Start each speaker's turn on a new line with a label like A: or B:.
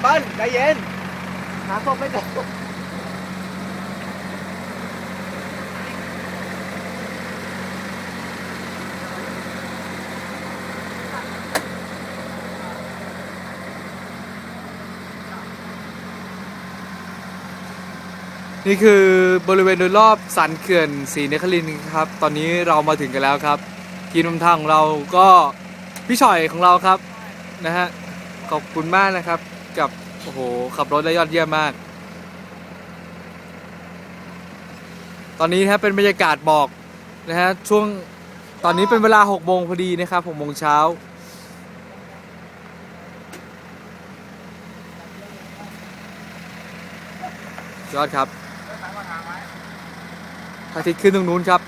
A: เปิ้ลใจเย็น หาศพไม่เจอ
B: นี่คือบริเวณโดยรอบสันเขื่อนศรีนครินทร์ครับ ตอนนี้เรามาถึงกันแล้วครับ ทีมนำทางของเราก็พี่ชอยของเราครับนะฮะขอบคุณมากนะครับ กับ โอ้โห ขับรถได้ยอดเยี่ยมมาก ตอนนี้นะฮะเป็นบรรยากาศหมอกนะฮะช่วงตอนนี้เป็นเวลา6โมงพอดีนะครับ6โมงเช้ายอดครับพระอาทิตย์ขึ้นตรงนู้นครับ